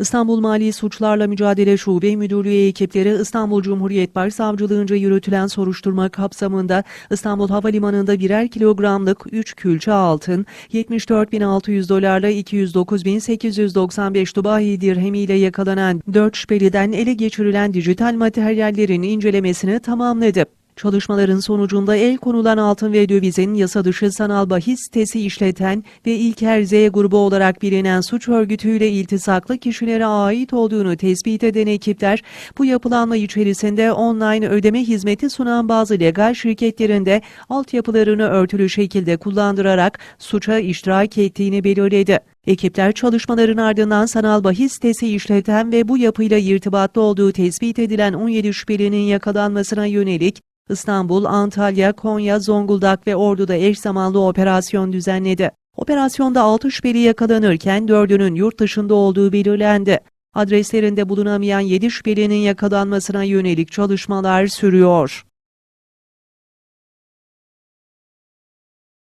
İstanbul Mali Suçlarla Mücadele Şube Müdürlüğü ekipleri İstanbul Cumhuriyet Başsavcılığınca yürütülen soruşturma kapsamında İstanbul Havalimanı'nda birer kilogramlık 3 külçe altın, 74.600 dolarla 209.895 Dubai dirhemiyle yakalanan 4 şüpheliden ele geçirilen dijital materyallerin incelemesini tamamladı. Çalışmaların sonucunda el konulan altın ve dövizin yasa dışı sanal bahis sitesi işleten ve İlker Z grubu olarak bilinen suç örgütüyle iltisaklı kişilere ait olduğunu tespit eden ekipler, bu yapılanma içerisinde online ödeme hizmeti sunan bazı legal şirketlerinde altyapılarını örtülü şekilde kullandırarak suça iştirak ettiğini belirledi. Ekipler çalışmaların ardından sanal bahis sitesi işleten ve bu yapıyla irtibatlı olduğu tespit edilen 17 şüphelinin yakalanmasına yönelik İstanbul, Antalya, Konya, Zonguldak ve Ordu'da eş zamanlı operasyon düzenledi. Operasyonda 6 şüpheli yakalanırken 4'ünün yurt dışında olduğu belirlendi. Adreslerinde bulunamayan 7 şüphelinin yakalanmasına yönelik çalışmalar sürüyor.